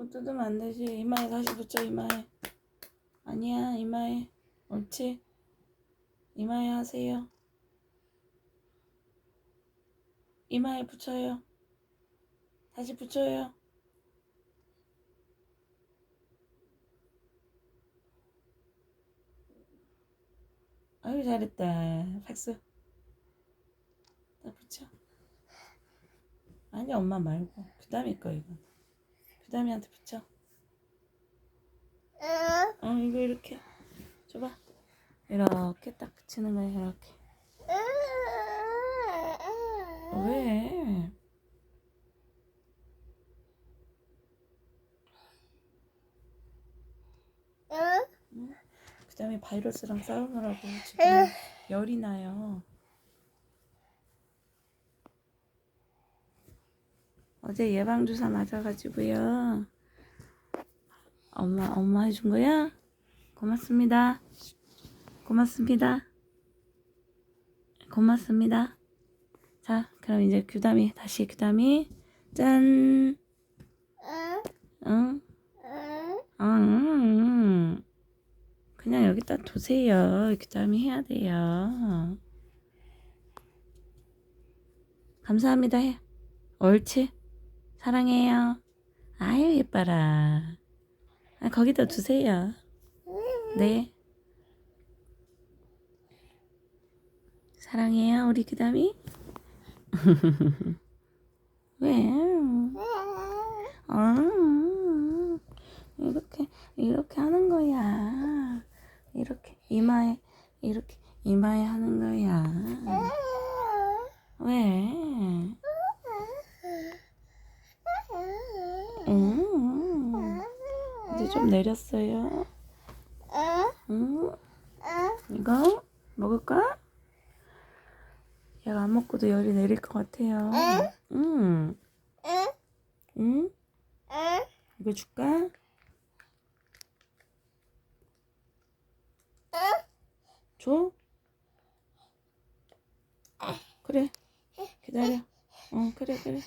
못 뜯으면 안 되지. 이마에 다시 붙여, 이마에. 아니야, 이마에. 옳지. 이마에 하세요. 이마에 붙여요. 다시 붙여요. 아유, 잘했다. 박수. 나 붙여. 아니, 엄마 말고. 부담이 거, 이건. 부담이한테 붙여. 어, 이거 이렇게. 줘봐. 이렇게 딱 붙이는 거야, 이렇게. 왜? 그 다음에 바이러스랑 싸우느라고 지금 열이 나요. 어제 예방주사 맞아가지고요. 엄마, 엄마 해준 거야? 고맙습니다. 고맙습니다. 고맙습니다. 자, 그럼 이제 규담이, 다시 규담이. 짠. 응? 응. 그냥 여기다 두세요. 규담이 해야 돼요. 감사합니다 해. 옳지. 사랑해요. 아유, 예뻐라. 아, 거기다 두세요. 네. 사랑해요, 우리 규담이. 왜? 아, 이렇게, 이렇게 하는 거야. 이렇게, 이마에, 이렇게, 이마에 하는 거야. 왜? 음, 이제 좀 내렸어요. 음, 이거 먹을까? 얘가 안 먹고도 열이 내릴 것 같아요. 음, 음, 이거 줄까? 줘? 그래. 기다려. 어, 그래, 그래.